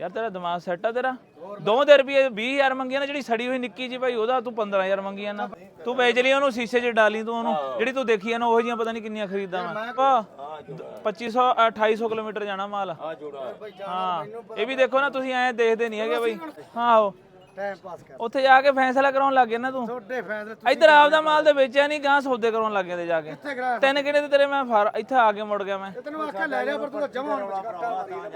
ਯਾਰ ਤੇਰਾ ਦਿਮਾਗ ਸੈੱਟ ਆ ਤੇਰਾ। ਦੋ ਦੇ ਰੁਪਏ 20000 ਮੰਗੀਆਂ ਨਾ ਜਿਹੜੀ ਸੜੀ ਹੋਈ ਨਿੱਕੀ ਜੀ ਭਾਈ ਉਹਦਾ ਤੂੰ 15000 ਮੰਗੀਆਂ ਨਾ। ਤੂੰ ਵੇਚ ਲਈ ਉਹਨੂੰ ਸ਼ੀਸ਼ੇ 'ਚ ਡਾਲੀ ਤੂੰ ਉਹਨੂੰ। ਜਿਹੜੀ ਤੂੰ ਦੇਖੀ ਆ ਨਾ ਉਹ ਜੀਆਂ ਪਤਾ ਨਹੀਂ ਕਿੰਨੀਆਂ ਖਰੀਦਾਂ ਮੈਂ। 2500 2800 ਕਿਲੋਮੀਟਰ ਜਾਣਾ ਮਾਲ। ਹਾਂ ਇਹ ਵੀ ਦੇਖੋ ਨਾ ਤੁਸੀਂ ਐਂ ਦੇਖਦੇ ਨਹੀਂ ਹੈਗੇ ਬਈ। ਹਾਂ ਆਹੋ ਟਾਈਮ ਪਾਸ ਕਰ ਉੱਥੇ ਜਾ ਕੇ ਫੈਸਲਾ ਕਰਾਉਣ ਲੱਗ ਗਿਆ ਨਾ ਤੂੰ? ਛੋਟੇ ਫੈਸਲੇ ਇੱਧਰ ਆਪਦਾ ਮਾਲ ਤੇ ਵੇਚਿਆ ਨਹੀਂ ਗਾਂ ਸੌਦੇ ਕਰਾਉਣ ਲੱਗ ਗਏ ਤੇ ਜਾ ਕੇ। ਕਿੱਥੇ ਕਰਾ ਤਿੰਨ ਕਿਹੜੇ ਤੇ ਤੇਰੇ ਮੈਂ ਫਾਰ ਇੱਥੇ ਆ ਕੇ ਮੁੜ ਗਿਆ ਮੈਂ। ਤੈਨੂੰ ਆਖਿਆ ਲੈ ਜਾ ਪਰ ਤੂੰ ਤਾਂ ਜਮਾ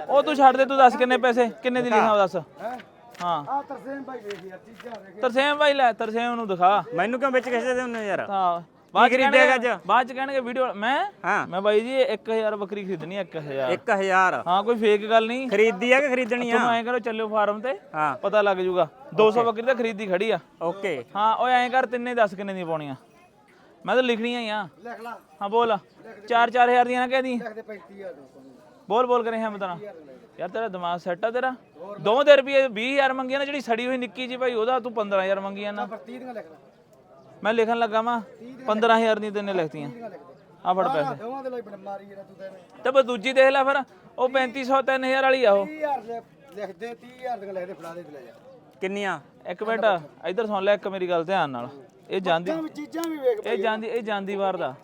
ਉਹ ਤੂੰ ਛੱਡ ਦੇ ਤੂੰ ਦੱਸ ਕਿੰਨੇ ਪੈਸੇ ਕਿੰਨੇ ਦੀ ਲਿਖਾ ਦੱਸ। ਹੈ? ਹਾਂ। ਆ ਤਰਸੇਮ ਭਾਈ ਵੇਖ ਯਾਰ ਚੀਜ਼ਾਂ ਵੇਖ। ਤਰਸੇਮ ਭਾਈ ਲੈ ਤਰਸੇਮ ਨੂੰ ਦਿਖਾ। ਮੈਨੂੰ ਕਿਉਂ ਵਿੱਚ ਕਿਸੇ ਦੇ ਹੁੰਨੇ ਯਾਰ? ਹਾਂ। ਬਾਅਦ ਚ ਖਰੀਦਿਆ ਕਹਿਣਗੇ ਅੱਜ? ਬਾਅਦ ਚ ਕਹਿਣਗੇ ਵੀਡੀਓ ਮੈਂ? ਹਾਂ। ਮੈਂ ਬਾਈ ਜੀ 1000 ਬੱਕਰੀ ਖਰੀਦਣੀ 1000 1000 ਹਾਂ ਕੋਈ ਫੇਕ ਗੱਲ ਨਹੀਂ। ਖਰੀਦੀ ਆ ਕਿ ਖਰੀਦਣੀ ਆ? ਤੁਹਾਨੂੰ ਐਂ ਕਰੋ ਚੱਲਿਓ ਫਾਰਮ ਤੇ। ਹਾਂ। ਪਤਾ ਲੱਗ ਜੂਗਾ। 200 ਬੱਕਰੀ ਤਾਂ ਖਰੀਦੀ ਖੜੀ ਆ। ਓਕੇ ਹਾਂ ਓਏ ਐਂ ਕਰ ਤਿੰਨੇ ਦੱਸ ਕਿੰਨੇ ਦੀਆਂ ਪਾਉਣੀਆਂ। ਮੈਂ ਤਾਂ ਲਿਖਣੀਆਂ ਹੀ ਆ। ਲਿਖ ਲਾ। ਹਾਂ ਬੋਲ। 4-4000 ਦੀਆਂ ਨਾ ਕਹਿਦੀ ਲਿਖ ਦੇ 35000 ਦੋ ਬੋਲ ਬੋਲ ਕਰੇ ਹਾਂ ਬਤਾਣਾ ਯਾਰ ਤੇਰਾ ਦਿਮਾਗ ਸੈੱਟ ਆ ਤੇਰਾ। ਦੋ ਦੇ ਰੁਪਏ 20000 ਮੰਗੀਆਂ ਨਾ ਜਿਹੜੀ ਸੜੀ ਹੋਈ ਨਿੱਕੀ ਜੀ ਭਾਈ ਉਹਦਾ ਤੂੰ 15000 ਮੰਗੀਆਂ ਨਾ। ਪਰ 30 ਦੀਆਂ ਲਿਖ ਲੈ। ਮੈਂ ਲਿਖਣ ਲੱਗਾ ਵਾਂ 15000 ਦੀ ਤੈਨੇ ਲਿਖਤੀਆਂ। ਆ ਫੜ ਪੈਸੇ। ਤੇ ਬਸ ਦੂਜੀ ਦੇਖ ਲੈ ਫਿਰ ਉਹ 3500 3000 ਵਾਲੀ ਆ 30000 ਲਿਖ 30000 ਲਿਖਦੇ ਫੜਾ ਦੇ ਲੈ ਜਾ। ਕਿੰਨੀਆਂ? ਇੱਕ ਮਿੰਟ ਇੱਧਰ ਸੁਣ ਲੈ ਇੱਕ ਮੇਰੀ ਗੱਲ ਧਿਆਨ ਨਾਲ। ਇਹ ਜਾਂਦੀ ਵੀ ਇਹ ਜਾਂਦੀ ਇਹ ਜਾਂਦੀ ਵਾਰ ਦਾ।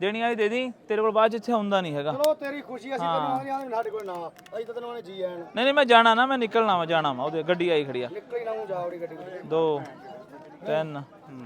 ਦੇਣੀ ਵਾਲੀ ਦੇ ਦੀ ਤੇਰੇ ਕੋਲ ਬਾਅਦ ਚ ਇੱਥੇ ਹੁੰਦਾ ਨਹੀਂ ਹੈਗਾ। ਚਲੋ ਤੇਰੀ ਖੁਸ਼ੀ ਅਸੀਂ ਤੈਨੂੰ ਆਖਦੇ ਹਾਂ ਸਾਡੇ ਕੋਲ ਨਾ ਅਸੀਂ ਤਾਂ ਤੈਨੂੰ ਆਨੇ ਜੀ ਆਣ ਨਹੀਂ ਨਹੀਂ ਮੈਂ ਜਾਣਾ ਨਾ ਮੈਂ ਨਿਕਲਣਾ ਵਾ ਜਾਣਾ ਵਾ। ਉਹਦੇ ਗੱਡੀ ਆਈ ਖੜੀ ਆ। ਨਿਕਲ ਹੀ ਨਾ ਹੂੰ ਜਾ ਉਹਦੀ ਗੱਡੀ। 2 3 ਹਮ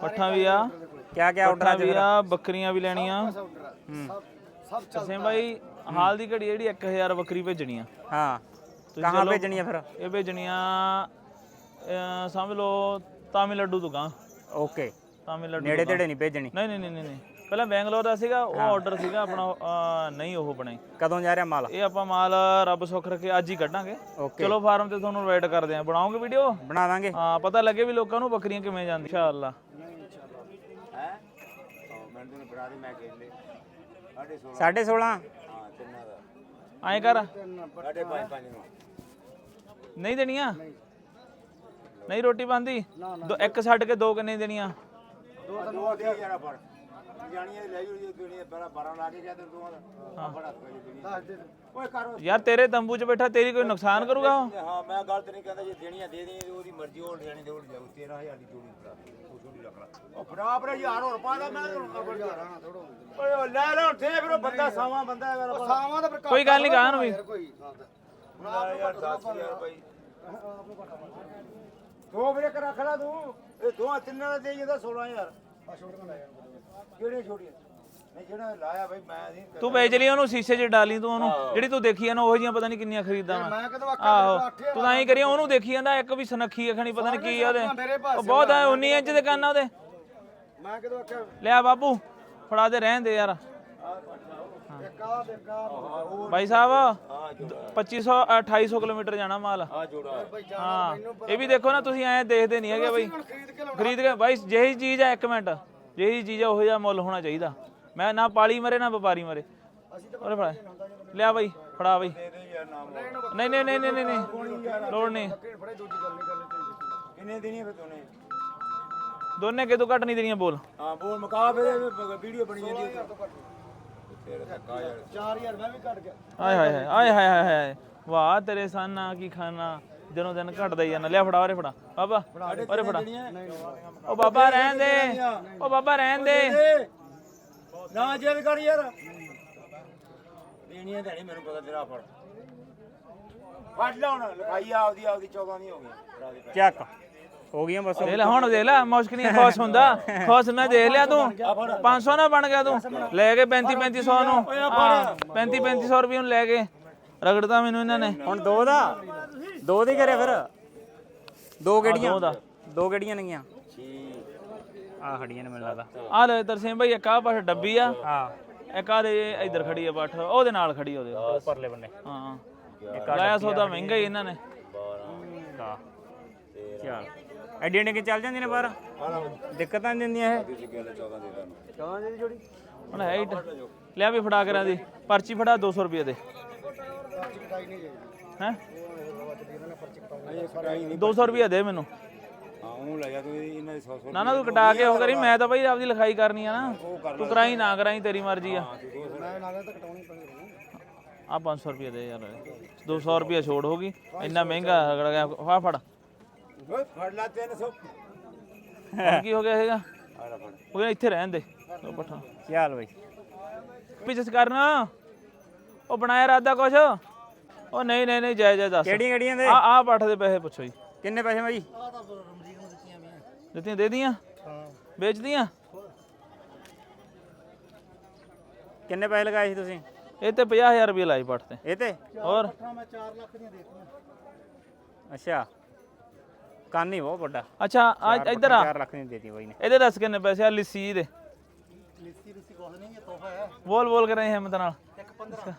ਪੱਠਾ ਵੀ ਆ। ਕਿਆ ਕਿਆ ਆਰਡਰ ਪੱਠਾ ਵੀ ਆ ਬੱਕਰੀਆਂ ਵੀ ਲੈਣੀਆਂ। ਸਭ ਸਭ ਚੱਲ ਸੇ ਬਾਈ ਹਾਲ ਦੀ ਘੜੀ ਜਿਹੜੀ 1000 ਬੱਕਰੀ ਭੇਜਣੀਆਂ। ਹਾਂ। ਤੁਸੀਂ ਕਹਾਂ ਚਲੋ। ਭੇਜਣੀਆਂ ਫਿਰ? ਇਹ ਭੇਜਣੀਆਂ ਅਹ, ਸਮਝ ਲਓ ਤਾਮਿਲਨਾਡੂ ਤੋਂ ਗਾਂ। ਓਕੇ। ਤਾਮਿਲਨਾਡੂ ਨੇੜੇ। ਤੇੜੇ ਨਹੀਂ ਭੇਜਣੀ? ਨਹੀਂ ਨਹੀਂ ਨਹੀਂ ਨਹੀਂ। ਨਹੀਂ ਪਹਿਲਾਂ ਬੈਂਗਲੌਰ ਦਾ ਸੀਗਾ ਉਹ ਆਰਡਰ ਸੀਗਾ ਆਪਣਾ ਅਹ, ਨਹੀਂ ਉਹ ਬਣੇ ਕਦੋਂ ਜਾ ਰਿਹਾ ਮਾਲ? ਇਹ ਆਪਾਂ ਮਾਲ ਰੱਬ ਸੁੱਖ ਰੱਖੇ ਅੱਜ ਹੀ ਕੱਢਾਂਗੇ। ਓਕੇ। ਚਲੋ ਫਾਰਮ ਤੇ ਤੁਹਾਨੂੰ ਇਨਵਾਈਟ ਕਰਦੇ ਆਂ। ਬਣਾਓਗੇ ਵੀਡੀਓ ਬਣਾ ਦਾਂਗੇ। ਹਾਂ ਪਤਾ ਲੱਗੇ ਵੀ ਲੋਕਾਂ ਨੂੰ ਬੱਕਰੀਆਂ ਕਿਵੇਂ ਜਾਂਦੀ ਇਨਸ਼ਾਅੱਲਾ। ਹੈ ਬਣਾ ਦੇ ਮੈਂ ਕਹਿੰਦੇ ਸਾਡੇ 16 ਸਾਢੇ 16 ਹਾਂ ਤਿੰਨਾਂ ਦਾ। ਐਂ ਕਰ। ਸਾਡੇ ਪੰਜ ਪੰਜ ਨੂੰ। ਨਹੀਂ ਦੇਣੀਆਂ? ਨਹੀਂ। ਰੋਟੀ ਬੰਦੀ ਇੱਕ ਛੱਡ ਕੇ ਦੋ ਕਿੰਨੇ ਦੇਣੀਆਂ? ਦੋ ਦੋ ਦੇ ਯਾਰਾ ਫੜ ਜਾਣੀਆਂ ਲੈ ਜੂ ਜੇ ਦੁਨੀਆ ਪਹਿਲਾਂ 12 ਲਾ ਕੇ ਗਿਆ ਤੇ ਦੋਵਾਂ ਦਾ ਹਾਂ ਬੜਾ ਦੱਸ ਦੇ ਓਏ ਕਰ ਯਾਰ ਤੇਰੇ ਤੰਬੂ 'ਚ ਬੈਠਾ ਤੇਰੀ ਕੋਈ ਨੁਕਸਾਨ ਕਰੂਗਾ ਉਹ? ਹਾਂ ਮੈਂ ਗਲਤ ਨਹੀਂ ਕਹਿੰਦਾ ਜੇ ਦੇਣੀਆਂ ਦੇ ਦੇ ਉਹਦੀ ਮਰਜ਼ੀ ਹੋਲ ਜਾਣੀ ਤੇ ਹੋਲ ਜਾਊ। 13000 ਦੀ ਜੋੜੀ ਫੜਾ ਉਹ ਛੋਟੀ ਰੱਖ ਲੈ। ਉਹ ਫੜਾ ਆਪਣੇ ਯਾਰ ਹੋਰ ਪਾ ਦਾ ਮੈਂ ਹਜ਼ਾਰਾਂ ਥੋੜੋ ਓਏ ਉਹ ਲੈ ਲੈ ਤੇ ਫਿਰ ਉਹ ਬੰਦਾ ਸਾਵਾਂ ਬੰਦਾ ਹੈ ਮੇਰਾ ਸਾਵਾਂ ਦਾ ਪ੍ਰਕਾਰ ਕੋਈ ਗੱਲ ਨਹੀਂ ਨੂੰ ਵੀ। ਯਾਰ ਕੋਈ ਯਾਰ 10000 ਭਾਈ ਦੋ। ਵੀਰੇ ਕਰ ਰੱਖ ਲੈ ਤੂੰ। ਇਹ ਦੋਹਾਂ ਤਿੰਨਾਂ ਦਾ ਦੇ ਜਾਂਦਾ 16000 ਆ ਛੋਟੀਆਂ ਲੈ ਜਾ ਕਿਹੜੇ ਛੋਟੀਆਂ? ਨਹੀਂ ਜਿਹੜਾ ਲਾਇਆ ਭਾਈ ਮੈਂ ਨਹੀਂ ਤੂੰ ਵੇਚ ਲਈ ਉਹਨੂੰ ਸ਼ੀਸ਼ੇ 'ਚ ਡਾਲੀ ਤੂੰ ਉਹਨੂੰ। ਜਿਹੜੀ ਤੂੰ ਦੇਖੀ ਆ ਨਾ ਉਹ ਜੀਆਂ ਪਤਾ ਨਹੀਂ ਕਿੰਨੀਆਂ ਖਰੀਦਾਂ ਮੈਂ ਮੈਂ ਕਦੋਂ ਆਖਿਆ ਆਹੋ। ਤੂੰ ਤਾਂ ਐਂ ਕਰੀ ਉਹਨੂੰ ਦੇਖੀ ਜਾਂਦਾ ਇੱਕ ਵੀ ਸੁਨੱਖੀ ਅਖਣੀ ਪਤਾ ਨਹੀਂ ਕੀ ਆ ਉਹਦੇ। ਉਹ ਬਹੁਤ ਆ 19 ਇੰਚ ਦੇ ਕੰਨ ਆ ਉਹਦੇ। ਮੈਂ ਕਦੋਂ ਆਖਿਆ? ਲਿਆ ਬਾਬੂ ਫੜਾ ਦੇ ਰਹਿਣ ਦੇ ਯਾਰ। ਭਾਈ ਸਾਹਿਬ 2500 2800 ਕਿਲੋਮੀਟਰ ਜਾਣਾ ਮਾਲ। ਹਾਂ। ਇਹ ਵੀ ਦੇਖੋ ਨਾ ਤੁਸੀਂ ਐਂ ਦੇਖਦੇ ਨਹੀਂ ਹੈਗੇ ਬਾਈ। ਖਰੀਦ ਕੇ ਬਾਈ ਜਿਹੀ ਚੀਜ਼ ਆ ਇੱਕ ਮਿੰਟ। ਜਿਹੀ ਚੀਜ਼ ਆ ਉਹੋ ਜਿਹਾ ਮੁੱਲ ਹੋਣਾ ਚਾਹੀਦਾ। ਮੈਂ ਨਾ ਪਾਲੀ ਮਰੇ ਨਾ ਵਪਾਰੀ ਮਰੇ। ਅਸੀਂ ਤਾਂ ਉਹਨੇ ਫੜਾ। ਲਿਆ ਬਾਈ ਫੜਾ ਬਾਈ। ਨਹੀਂ ਨਹੀਂ ਨਹੀਂ ਨਹੀਂ ਲੋੜ ਨਹੀਂ। ਕਿਹੜੇ ਫੜੇ ਦੂਜੀ ਗੱਲ ਨਹੀਂ। ਕਰਨੀ ਚਾਹੀਦੀ ਕਿੰਨੇ ਦੇਣੀਆਂ ਫਿਰ ਤੋਨੇ ਦੋਨੇ ਕਿਤੋਂ ਘੱਟ ਨਹੀਂ ਦੇਣੀਆਂ ਬੋਲ। ਹਾਂ ਬੋਲ ਮੁਕਾ ਫਿਰ ਵੀਡੀਓ ਬਣੀ ਜਾਂਦੀ ਹੈ ਤੇਰੇ ਧੱਕਾ ਯਾਰ 4000 ਮੈਂ ਵੀ ਕੱਟ ਗਿਆ। ਆਏ ਹਾਏ ਹਾਏ ਆਏ ਹਾਏ ਹਾਏ ਹਾਏ। ਵਾਹ ਤੇਰੇ ਸਾਨਾ ਕੀ ਖਾਣਾ ਦਿਨੋਂ ਦਿਨ ਘਟਦਾ ਹੀ ਜਾਂਦਾ। ਲਿਆ ਫੜਾ ਉਰੇ ਫੜਾ। ਬਾਬਾ ਉਰੇ ਫੜਾ। ਉਹ ਬਾਬਾ ਰਹਿਣ ਦੇ। ਉਹ ਬਾਬਾ ਰਹਿਣ ਦੇ। ਨਾ ਜੇਦ ਕਰ ਯਾਰ। ਦੇਣੀਆਂ ਤਾਂ ਨਹੀਂ ਮੈਨੂੰ ਪਤਾ ਤੇਰਾ ਫੜ। ਫੜ ਲਾ ਹੁਣ ਲਿਖਾਈ ਆਪਦੀ ਆਪਦੀ 14 ਦੀ ਹੋ ਗਈ। ਦੇ। ਚੱਕ। ਹੋ ਗਈਆਂ ਬਸ। ਦੇਖ ਲੈ ਹੁਣ ਦੇਖ ਲੈ ਮੁਸ਼ਕ ਨਹੀਂ ਖੁਸ਼ ਹੁੰਦਾ। ਖੁਸ਼ ਮੈਂ ਦੇਖ ਲਿਆ ਤੂੰ। 500 ਨਾ ਬਣ ਗਿਆ ਤੂੰ। ਲੈ ਕੇ 35 3500 ਨੂੰ। 35 3500 ਰੁਪਏ ਨੂੰ ਲੈ ਕੇ। ਰਗੜਦਾ ਮੈਨੂੰ ਇਹਨਾਂ ਨੇ। ਹੁਣ ਦੋ ਦਾ। ਦੋ ਦੀ ਕਰੇ ਫਿਰ। ਦੋ ਕਿਹੜੀਆਂ? ਦੋ ਨੇਗੀਆਂ? ਠੀਕ। ਆ ਖੜੀਆਂ ਨੇ ਮੈਨੂੰ ਲੱਗਦਾ। ਆ ਲੈ ਤਰਸੇਮ ਭਾਈ ਇੱਕ ਆ ਪਾਸੇ ਡੱਬੀ ਆ। ਹਾਂ। ਇੱਕ ਆ ਦੇ ਇੱਧਰ ਖੜੀ ਆ ਬੱਠ ਉਹਦੇ ਨਾਲ ਖੜੀ ਉਹਦੇ। ਪਰਲੇ ਬੰਨੇ। ਹਾਂ। ਲਾਇਆ ਸੌਦਾ ਮਹਿੰਗਾ ਹੀ ਇਹਨਾਂ ਨੇ। ਦਾ ਚੱਲ। ਐਡੀਆਂ ਨੇ ਚੱਲ ਜਾਂਦੀਆਂ ਨੇ ਬਾਹਰ? ਦਿੱਕਤਾਂ ਨਹੀਂ ਦਿੰਦੀਆਂ ਇਹ? 14 ਦੀ ਜੋੜੀ ਹੁਣ ਹੈ ਹੀ ਟ- ਲਿਆ ਵੀ ਫੜਾ ਕਰਾਂ ਦੀ। ਪਰਚੀ ਫੜਾ 200 ਰੁਪਏ ਦੇ। ਹੈ? ਉਹ ਅੱਜ ਦੀ ਇਹਨਾਂ ਨੇ ਪਰਚੀ ਕਟਾਈ ਇਹ ਕਰਾਈ ਨਹੀਂ 200 ਰੁਪਏ ਦੇ ਮੈਨੂੰ। ਹਾਂ ਉਹ ਲੈ ਜਾ ਤੂੰ ਇਹਨਾਂ ਦੇ 100 100 ਨਾ ਨਾ ਤੂੰ ਕਟਾ ਕੇ ਉਹ ਕਰੀ ਮੈਂ ਤਾਂ ਬਈ ਆਪਦੀ ਲਿਖਾਈ ਕਰਨੀ ਆ ਨਾ। ਤੂੰ ਕਰਾਈ ਨਾ ਕਰਾਈ ਤੇਰੀ ਮਰਜ਼ੀ ਆ। ਮੈਂ ਨਾਲ ਤਾਂ ਕਟਾਉਣੀ ਪੈਣੀ ਆ 500 ਰੁਪਏ ਦੇ ਯਾਰ 200 ਰੁਪਏ ਛੋੜ ਹੋ ਗਈ। ਇੰਨਾ ਮਹਿੰਗਾ ਰਗੜ ਗਿਆ। ਫਾ ਫੜ। ਫੜ ਲੈ 300 ਹੁਣ ਕੀ ਹੋ ਗਿਆ ਹੈਗਾ ਉਹ ਕਹਿੰਦਾ ਇੱਥੇ ਰਹਿਣ ਦੇ। ਉਹ ਪੱਠਾ। ਚੱਲ ਬਈ? ਪਿੱਛੇ ਕਰਨਾ। ਉਹ ਬਣਾਇਆ ਰਾਦਾ ਕੁਛ? ਉਹ ਨਹੀਂ ਨਹੀਂ ਨਹੀਂ ਜਾਇ ਜਾਇ ਦੱਸ। ਕਿਹੜੀਆਂ ਕਿਹੜੀਆਂ ਦੇ? ਆ ਆ ਪੱਠ ਦੇ ਪੈਸੇ ਪੁੱਛੋ ਜੀ। ਕਿੰਨੇ ਪੈਸੇ ਬਾਈ? ਆ ਤਾਂ ਰਮਜੀਤ ਨੂੰ ਦਿੱਤੀਆਂ ਦੇ ਦੀਆਂ ਹਾਂ। ਵੇਚਦੀਆਂ ਕਿੰਨੇ ਪੈਸੇ ਲਗਾਏ ਸੀ ਤੁਸੀਂ? ਇਹ ਤੇ 50000 ਰੁਪਏ ਲਾਈ ਪੱਠ ਤੇ। ਇਹ ਤੇ? ਹੋਰ? ਪੱਠਾ ਮੈਂ 4 ਲੱਖ ਦੀਆਂ ਦੇਤੀਆਂ। ਅੱਛਾ। ਕੰਨ ਹੀ ਬਹੁਤ ਵੱਡਾ। ਅੱਛਾ ਆ ਇੱਧਰ ਆ। 4 ਲੱਖ ਦੀ ਦੇਤੀ ਬਾਈ ਨੇ। ਇਹਦੇ ਦੱਸ ਕਿੰਨੇ ਪੈਸੇ ਆ? ਲਿੱਸੀ ਦੇ। ਲਿੱਸੀ ਲਿੱਸੀ ਕੁਛ ਨਹੀਂ ਇਹ ਤੋਹਫਾ ਹੈ। ਬੋਲ ਬੋਲ ਕੇ ਰਹੇ ਹਿੰਮਤ ਨਾਲ। ਇੱਕ 15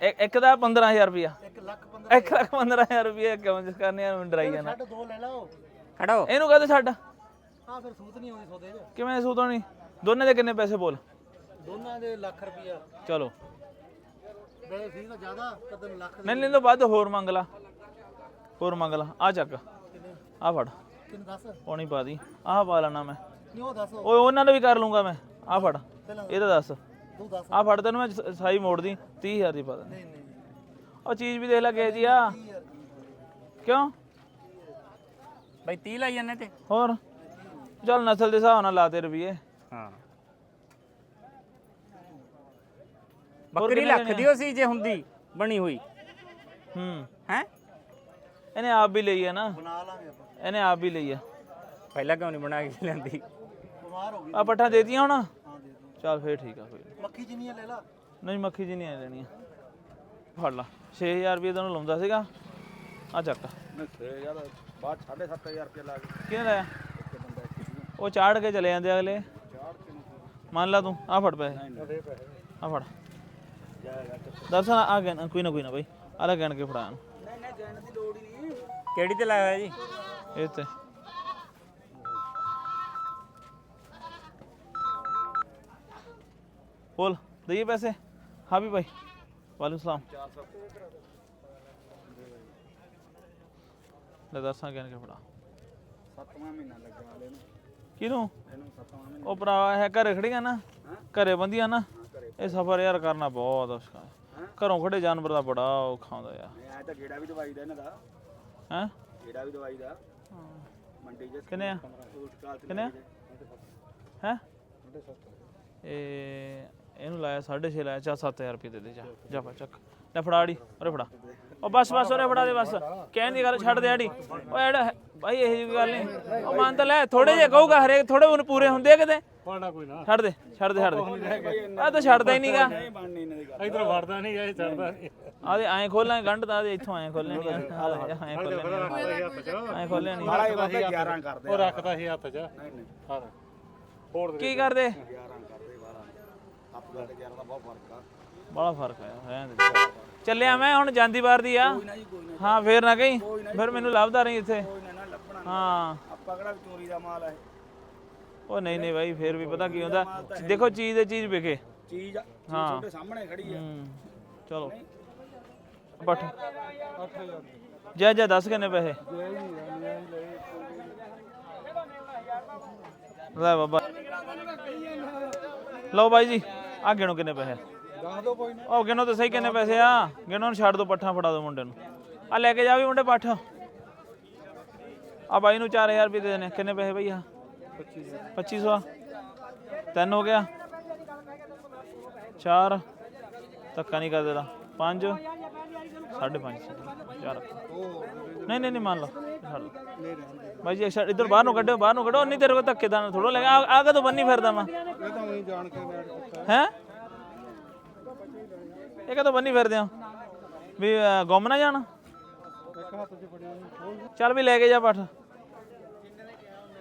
ਇੱਕ ਇੱਕ ਦਾ 15000 ਰੁਪਿਆ 1 ਲੱਖ 15 ਇੱਕ ਲੱਖ 15000 ਰੁਪਏ ਕਿਉਂ ਜਿਸ ਕਰਨੇ ਆ ਨੂੰ ਡਰਾਈ ਜਾਣਾ ਛੱਡ ਦੋ ਲੈ ਲਓ ਖੜੋ। ਇਹਨੂੰ ਕਹਦੇ ਛੱਡ? ਆ ਫਿਰ ਸੂਤ ਨਹੀਂ ਆਉਂਦੀ ਸੌਦੇ 'ਚ। ਕਿਵੇਂ ਸੂਤੋਂ ਨਹੀਂ ਦੋਨੇ ਦੇ ਕਿੰਨੇ ਪੈਸੇ ਬੋਲ? ਦੋਨਾਂ ਦੇ ਲੱਖ ਰੁਪਈਆ ਚਲੋ। ਵੈਸੇ ਸੀ ਤਾਂ ਜ਼ਿਆਦਾ ਕਦਨ ਲੱਖ ਨਹੀਂ ਨਹੀਂ ਤੋਂ ਵੱਧ ਹੋਰ ਮੰਗ ਲਾ। ਹੋਰ ਮੰਗ ਲਾ। ਆ ਚੱਕ। ਆ ਫੜ। ਕਿੰਨੇ ਦੱਸ? ਪੌਣੀ ਪਾ ਦੀ। ਆਹ ਪਾ ਲੈਣਾ ਮੈਂ। ਨਹੀਂ ਉਹ ਦੱਸ। ਓਏ ਉਹਨਾਂ ਦਾ ਵੀ ਕਰ ਲੂੰਗਾ ਮੈਂ। ਆ ਫੜ। ਇਹਦਾ ਦੱਸ। ਤੂੰ ਦੱਸ। ਆ ਫੜ ਤੈਨੂੰ ਮੈਂ ਸਾਈ ਮੋੜਦੀ 30000 ਦੀ ਪਾ ਦੇ ਨਹੀਂ ਨਹੀਂ ਉਹ ਚੀਜ਼ ਵੀ ਦੇਖ ਲੈ ਕਿਹੋ ਜੀ ਆ। ਕਿਉਂ? ਬਾਈ 30 ਲਾਈ ਜਾਂਦੇ ਤੇ। ਹੋਰ? ਚੱਲ ਨਸਲ ਦੇ ਹਿਸਾਬ ਨਾਲ ਲਾ ਤੇ ਰੁਪਏ ਹਾਂ। ਬੱਕਰੀ ਲੱਖ ਦੀ ਸੀ ਜੇ ਹੁੰਦੀ ਬਣੀ ਹੋਈ। ਹੂੰ। ਹੈ? ਇਹਨੇ ਆਪ ਵੀ ਲਈ ਆ ਨਾ। ਬਣਾ ਲਾਂਗੇ ਆਪਾਂ। ਇਹਨੇ ਆਪ ਵੀ ਲਈ ਆ। ਪਹਿਲਾਂ ਕਿਉਂ ਨਹੀਂ ਬਣਾ ਕੇ ਲੈਂਦੀ? ਬਿਮਾਰ ਹੋ ਗਈ। ਆ ਪੱਠਾ ਦੇਤੀਆਂ ਹੁਣ। ਹਾਂ ਦੇ ਦੂੰ ਚੱਲ ਫੇਰ ਠੀਕ ਆ ਕੋਈ ਨੀ। ਮੱਖੀ ਜਿੰਨੀਆਂ ਲੈ ਲਾ। ਨਹੀਂ ਮੱਖੀ ਜੀ ਨਹੀਂ ਆ ਲੈਣੀਆਂ। ਫੜ ਲਾ। 6000 ਰੁਪਏ ਤੈਨੂੰ ਲਾਉਂਦਾ ਸੀਗਾ। ਆ ਚੱਕ। ਮੈਂ 6000 ਬਾਅਦ 7500 ਰੁਪਏ ਲਾ ਕੇ। ਕਿਹਨੇ ਲਾਇਆ ਉਹ ਚਾੜ ਕੇ ਚਲੇ ਜਾਂਦੇ ਅਗਲੇ। ਮੰਨ ਲਾ ਤੂੰ। ਆ ਫੜ ਪੈਸੇ। ਆ ਫੜ। ਦਰਸ਼ਨ ਆ ਗਿਆ ਕੋਈ ਨਾ ਕੋਈ ਨਾ ਬਈ। ਆ ਲੈ ਗਿਣ ਕੇ ਫੜਾ ਇਹਨੂੰ। ਕਿਹੜੀ ਤੇ ਲਾਇਆ ਹੋਇਆ ਜੀ? ਇਹ ਤੇ। ਬੋਲ ਦਈਏ ਪੈਸੇ? ਹਾਂ ਵੀ ਭਾਈ। ਵਾਲੇਕੁਮ ਸਲਾਮ। ਲੈ ਗਿਣ ਕੇ ਫੜਾ। ਸੱਤਵਾਂ ਮਹੀਨਾ ਲੱਗਣ ਵਾਲੇ ਨੂੰ। ਕਿਹਨੂੰ? ਇਹਨੂੰ ਸੱਤਵਾਂ ਮਹੀਨਾ। ਉਹ ਭਰਾਵਾ ਇਹ ਘਰੇ ਖੜੀਆਂ ਨਾ? ਘਰੇ ਬੰਦੀਆਂ ਨਾ? ਇਹ ਸਫਰ ਯਾਰ ਕਰਨਾ ਬਹੁਤ ਔਖਾ ਹੈ। ਘਰੋਂ ਖੜੇ ਜਾਨਵਰ ਦਾ ਬੜਾ ਔਖਾ ਹੁੰਦਾ ਯਾਰ। ਐ ਤਾਂ ਗੇੜਾ ਵੀ ਦਵਾਈ ਦਾ ਇਹਨਾਂ ਦਾ। ਹੈ? ਗੇੜਾ ਵੀ ਦਵਾਈ ਦਾ। ਮੰਡੀ ਚ ਕਿੰਨੇ ਆ? ਕਿੰਨੇ ਆ? ਹੈ? ਇਹ ਇਹਨੂੰ ਲਾਇਆ 6.5 ਲਾਇਆ ਚਾ 7000 ਰੁਪਏ ਦੇ ਦੇ ਜਾ ਜਾ ਫੜ ਚੱਕ। ਲੈ ਫੜਾੜੀ ਉਰੇ ਫੜਾ। ਉਹ ਬਸ ਬਸ ਉਰੇ ਫੜਾ ਦੇ ਬਸ। ਕਹਿਣ ਦੀ ਗੱਲ ਛੱਡ ਦੇ ਆੜੀ। ਉਹ ਐੜਾ ਭਾਈ ਇਹ ਜੀ ਗੱਲ ਨਹੀਂ। ਉਹ ਮੰਨ ਤਾਂ ਲੈ ਥੋੜੇ ਜੇ ਕਹੂਗਾ ਹਰੇਕ ਥੋੜੇ ਉਹਨੂੰ ਪੂਰੇ ਹੁੰਦੇ ਆ ਕਿਤੇ। ਫੜਨਾ ਕੋਈ ਨਾ। ਛੱਡ ਦੇ ਛੱਡ ਦੇ ਛੱਡ ਦੇ। ਆ ਤਾਂ ਛੱਡਦਾ ਹੀ ਨਹੀਂਗਾ। ਦੀ ਇਧਰ ਵੜਦਾ ਨਹੀਂ ਇਹ ਚੜਦਾ ਨਹੀਂ। ਆਦੇ ਐਂ ਖੋਲਾਂ ਗੰਢ ਤਾਂ ਆਦੇ ਇੱਥੋਂ ਐਂ ਖੋਲਣੇ ਆ। ਐਂ ਖੋਲਣੇ ਐਂ ਖੋਲਣੇ ਨਹੀਂ ਸਾਲਾ ਇਹ ਬਾਬਾ 11 ਕਰਦੇ ਉਹ ਰੱਖਦਾ ਸੀ ਹੱਥ 'ਚ। ਨਹੀਂ ਨਹੀਂ। ਹਾਂ ਫੋੜ ਦੇ ਕੀ ਕਰਦੇ? 11 ਕਰਦੇ। 12 ਆਪ ਦਾ ਤੇ 11 ਦਾ ਬਹੁਤ ਫ਼ਰਕ ਆ। ਬੜਾ ਫ਼ਰਕ ਆ ਰਹਿਣ ਦੇ। ਚੱਲਿਆ ਮੈਂ ਹੁਣ ਜਾਂਦੀ ਵਾਰ ਦੀ ਆ। ਹਾਂ ਫੇਰ ਨਾ ਕਹੀਂ। ਫਿਰ ਮੈਨੂੰ ਲੱਭਦਾ ਰਹੀ ਇੱਥੇ। ਕੋਈ ਨਾ ਨਾ ਲੱਭਣਾ ਹਾਂ। ਆਪਾਂ ਕਿਹੜਾ ਵੀ ਚੋਰੀ ਦਾ ਮਾਲ ਹੈ ਉਹ ਨਹੀਂ ਨਹੀਂ ਬਾਈ ਫੇਰ ਵੀ ਪਤਾ ਕੀ ਹੁੰਦਾ। ਦੇਖੋ ਚੀਜ਼ ਦੇ ਚੀਜ਼ ਵਿਕੇ। ਚੀਜ਼ ਹਾਂ। ਤੁਹਾਡੇ ਸਾਹਮਣੇ ਖੜੀ ਹੂੰ ਚਲੋ। ਪੱਠ ਜੈ ਜੈ ਦੱਸ ਕਿੰਨੇ ਪੈਸੇ? ਲੈ ਬਾਬਾ। ਲਓ ਬਾਈ ਜੀ। ਆ ਗਿਣੋ ਕਿੰਨੇ ਪੈਸੇ? ਦੱਸ ਦੋ ਕੋਈ ਉਹ ਗਿਣੋ ਤਾਂ ਸਹੀ ਕਿੰਨੇ ਪੈਸੇ ਆ। ਗਿਣੋ ਨੂੰ ਛੱਡ ਦੋ ਪੱਠਾ ਫੜਾ ਦੋ ਮੁੰਡੇ ਨੂੰ। ਆ ਲੈ ਕੇ ਜਾ ਵੀ ਮੁੰਡੇ ਪੱਠ। ਆ ਬਾਈ ਨੂੰ 4000 ਰੁਪਏ ਦੇ ਦੇਣੇ। ਕਿੰਨੇ ਪੈਸੇ ਬਈ ਆ? 2500 ਆ। ਤਿੰਨ ਹੋ ਗਿਆ। 4 ਧੱਕਾ ਨਹੀਂ ਕਰ ਦੇਦਾ 5 5.5 4 ਨਹੀਂ ਨਹੀਂ ਨਹੀਂ ਮੰਨ ਲਓ ਲਓ। ਬਾਈ ਜੀ ਇੱਧਰ ਬਾਹਰ ਨੂੰ ਕੱਢੋ ਬਾਹਰ ਨੂੰ ਕੱਢੋ ਨਹੀਂ ਤੇਰੇ ਕੋ ਧੱਕੇ ਦਾ ਥੋੜਾ ਲੱਗਾ ਆ ਆ ਕਦੋਂ ਬੰਨੀ ਫਿਰਦਾ ਮੈਂ? ਇਹ ਤਾਂ ਉਹੀ ਜਾਣ ਕੇ ਬੈਠ ਕੀਤਾ ਹੈ। ਇਹ ਕਦੋਂ ਬੰਨੀ ਫਿਰਦੇ ਹੋ? ਵੀ ਗੁੰਮ ਨਾ ਜਾਣ। ਇੱਕ ਹੱਥ 'ਚ ਫੜਿਆ ਹੋਇਆ, ਖੋਲ ਦੇ। ਚੱਲ ਵੀ ਲੈ ਕੇ ਜਾ ਪੱਠ।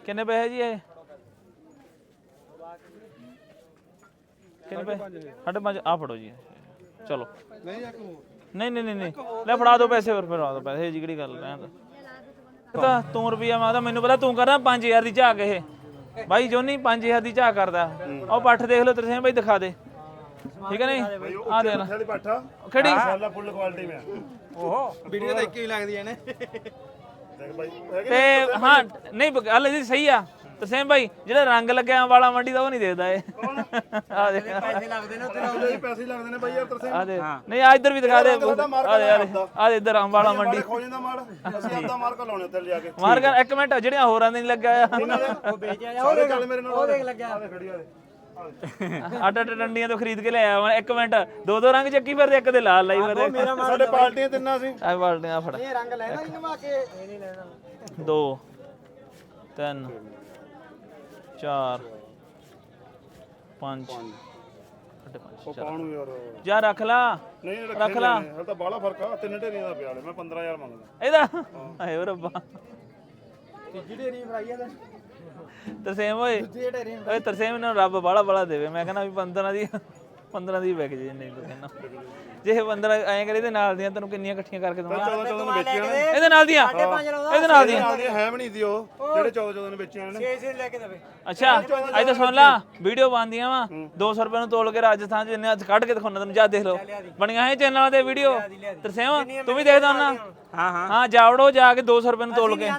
ਕਿੰਨੇ ਪੈਸੇ ਜੀ ਇਹ? ਕਿੰਨੇ ਪੈਸੇ? ਸਾਢੇ ਪੰਜ ਆ ਫੜੋ ਜੀ। ਚਲੋ। ਨਹੀਂ ਇੱਕ ਹੋਰ। ਨਹੀਂ ਨਹੀਂ ਨਹੀਂ ਨਹੀਂ। ਲੈ ਫੜਾ ਦਿਓ ਪੈਸੇ ਹੋਰ ਫੜਾ ਦਿਓ ਪੈਸੇ ਜੀ ਕਿਹੜੀ ਗੱਲ ਰਹਿਣ ਦੋ ਇਹ ਤਾਂ ਤੂੰ ਰੁਪਿਆ ਮੰਗਦਾ ਮੈਨੂੰ ਪਤਾ ਤੂੰ ਕਰਦਾ 5000 ਦੀ ਝਾਕ ਇਹ। ਬਾਈ ਜੋਨੀ 5000 ਦੀ ਝਾਕ ਕਰਦਾ। ਉਹ ਪੱਠ ਦੇਖ ਲਓ ਤਰਸੇਮ ਬਾਈ ਦਿਖਾ ਦੇ। ਠੀਕ ਹੈ ਨਹੀਂ? ਆ ਦੇ ਨਾ ਵਾਲੀ ਪਾਠਾ। ਖੜੀ ਸਾਲਾ ਫੁੱਲ ਕੁਆਲਿਟੀ ਮੈਂ। ਓਹੋ ਵੀਡੀਓ ਤਾਂ ਇੱਕ ਹੀ ਲੱਗਦੀਆਂ ਨੇ। ਦੇਖ ਬਾਈ ਤੇ ਹਾਂ ਨਹੀਂ ਗੱਲ ਜੀ ਸਹੀ ਆ। ਤਰਸੇਮ ਬਾਈ ਜਿਹੜਾ ਰੰਗ ਲੱਗਿਆ ਵਾਲਾ ਮੰਡੀ ਦਾ ਉਹ ਨਹੀਂ ਦੇਖਦਾ ਇਹ। ਆ ਦੇ ਪੈਸੇ ਲੱਗਦੇ ਨੇ ਉੱਥੇ ਹੀ ਪੈਸੇ ਲੱਗਦੇ ਨੇ ਬਾਈ ਯਾਰ ਤਰਸੇ ਆ ਦੇ ਨਹੀਂ ਆ ਇੱਧਰ ਵੀ ਦਿਖਾ ਦੇ। ਆ ਦੇ ਆ ਦੇ। ਆ ਦੇ ਇੱਧਰ ਅੰਬਾਲਾ ਮੰਡੀ। ਖੋ ਜਾਂਦਾ ਮਾਲ ਅਸੀਂ ਆਪਦਾ ਮਾਲ ਲਾਉਣੇ ਉੱਥੇ ਲਿਆ ਕੇ। ਮਾਰ ਕਰ ਇੱਕ ਮਿੰਟ ਜਿਹੜੀਆਂ ਹੋਰਾਂ ਦੇ ਨਹੀਂ ਲੱਗਿਆ ਆ। ਉਹ ਵੇਚਿਆ ਉਹ ਦੇਖ ਮੇਰੇ ਨਾਲ। ਉਹ ਦੇਖ ਲੱਗਿਆ। ਆ ਖੜੀ ਆ ਅੱਡ ਅੱਡ ਡੰਡੀਆਂ ਤੋਂ ਖਰੀਦ ਕੇ ਲਿਆਇਆ ਮੈਂ ਇੱਕ ਮਿੰਟ ਦੋ ਦੋ ਰੰਗ ਚੱਕੀ ਫਿਰਦੇ ਇੱਕ ਦੇ ਲਾਲ ਲਾਈ ਫਿਰਦੇ। ਸਾਡੇ ਪਾਰਟੀਆਂ ਤਿੰਨਾਂ ਸੀ। ਆ ਫੜ। ਇਹ ਰੰਗ ਲੈਣਾ ਨਹੀਂ ਨਵਾ ਕੇ? ਇਹ ਨਹੀਂ ਲੈਣਾ ਦੋ ਤਿੰਨ। ਚਾਰ ਪੰਜ। ਸਾਢੇ ਪੰਜ ਚਾਰ। ਪਾਉਣ ਯਾਰ। ਜਾ ਰੱਖ ਲਾ। ਨਹੀਂ ਰੱਖ ਲਾ। ਹਲ ਤਾਂ ਬਾਲਾ ਫ਼ਰਕ ਆ ਤਿੰਨ ਢੇਰੀਆਂ ਦਾ ਪਿਆ ਲੈ ਮੈਂ 15000 ਮੰਗਦਾ। ਇਹਦਾ? ਆਏ ਓ ਰੱਬਾ। ਤੀਜੀ ਢੇਰੀ ਫਰਾਈ ਆ ਤਰਸੇਮ ਓਏ। ਦੂਜੀ ਢੇਰੀ ਓਏ ਤਰਸੇਮ ਨੂੰ ਰੱਬ ਬਾਲਾ ਬਾਲਾ ਦੇਵੇ। ਮੈਂ ਕਹਿੰਦਾ ਵੀ 15 ਦੀ 15 ਦੀ ਵਿਕ ਜੇ ਨਹੀਂ ਤੂੰ ਕਹਿੰਦਾ ਜੇ ਇਹ 15 ਐਂ ਕਰੇ ਇਹਦੇ ਨਾਲ ਦੀਆਂ ਤੈਨੂੰ ਕਿੰਨੀਆਂ ਇਕੱਠੀਆਂ ਕਰਕੇ ਦਵਾਂ। 14 14 ਨੂੰ ਵੇਚੀਆਂ ਨੇ। ਇਹਦੇ ਨਾਲ ਦੀਆਂ? ਇਹਦੇ ਨਾਲ ਦੀਆਂ? ਨਾਲ ਦੀਆਂ ਹੈ ਵੀ ਨਹੀਂ ਦੀ ਉਹ। ਜਿਹੜੇ 14 14 ਨੂੰ ਵੇਚੀਆਂ ਨੇ। ਅੱਛਾ ਅੱਜ ਤਾਂ ਸੁਣ ਲਾ ਵੀਡੀਓ ਬਣਦੀਆਂ ਵਾ। 200 ਰੁਪਏ ਨੂੰ ਤੋਲ ਕੇ ਰਾਜਸਥਾਨ ਚ ਇੰਨੇ ਅੱਜ ਕੱਢ ਕੇ ਦਿਖਾਉਣਾ ਤੈਨੂੰ ਜਾ ਦੇਖ ਲਓ। ਬਣੀਆਂ ਹੈ ਚੈਨਲਾਂ ਤੇ ਵੀਡੀਓ। ਤਰਸੇਮ ਤੂੰ ਵੀ ਦੇਖਦਾ ਹੁੰਨਾ ਹਾਂ ਹਾਂ। ਹਾਂ ਜਾਵੜੋ ਜਾ ਕੇ 200 ਰੁਪਏ ਨੂੰ ਤੋਲ ਕੇ।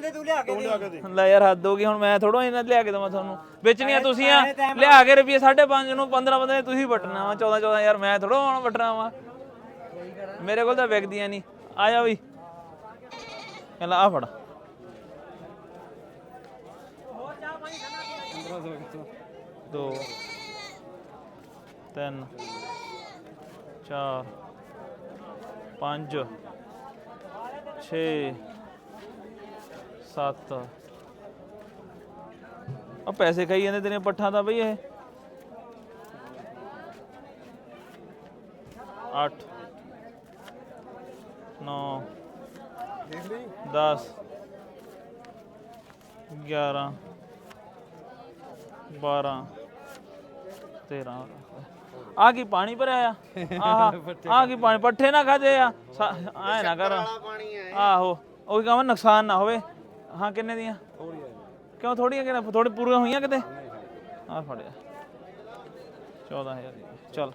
ਲੈ ਯਾਰ ਹੱਦ ਹੋ ਗਈ ਹੁਣ ਮੈਂ ਥੋੜਾ ਇਹਨਾਂ ਲਿਆ ਕੇ ਦਵਾਂ ਤੁਹਾਨੂੰ। ਵੇਚਣੀਆਂ ਤੁਸੀਂ ਆ ਲਿਆ ਕੇ ਰੁਪਏ 5.5 ਨੂੰ 15 15 ਤੁਸੀਂ ਵਟਣਾ ਵਾ 14 14 ਯਾਰ ਮੈਂ ਥੋੜਾ ਹੁਣ ਵਟਣਾ ਵਾ। ਮੇਰੇ ਕੋਲ ਤਾਂ ਵਿਕਦੀਆਂ ਨਹੀਂ। ਆ ਜਾ ਬਈ। ਕਹਿੰਦਾ ਆ ਫੜ। ਦੋ ਤਿੰਨ ਚਾਰ ਪੰਜ ਛੇ ਸੱਤ ਆ ਪੈਸੇ ਖਾਈ ਜਾਂਦੇ ਤੇਰੀਆਂ ਪੱਠਾਂ ਦਾ ਬਈ ਇਹ। 8 9 10 11 12 13 ਆ ਕੀ ਪਾਣੀ ਭਰਿਆ ਆ? ਆ ਕੀ ਪਾਣੀ? ਪੱਠੇ ਨਾ ਖਾਦੇ ਆ। ਐ ਨਾ ਕਰ। ਆਹੋ ਉਹ ਕਹਾਂ ਨੁਕਸਾਨ ਨਾ ਹੋਵੇ। ਹਾਂ ਕਿੰਨੇ ਦੀਆਂ? ਕਿਉਂ ਥੋੜੀਆਂ ਕਿੰਨੇ ਥੋੜੀ ਪੂਰੀਆਂ ਹੋਈਆਂ ਕਿਤੇ? ਆ ਫੜਿਆ। 14000 ਦੀ ਚੱਲ।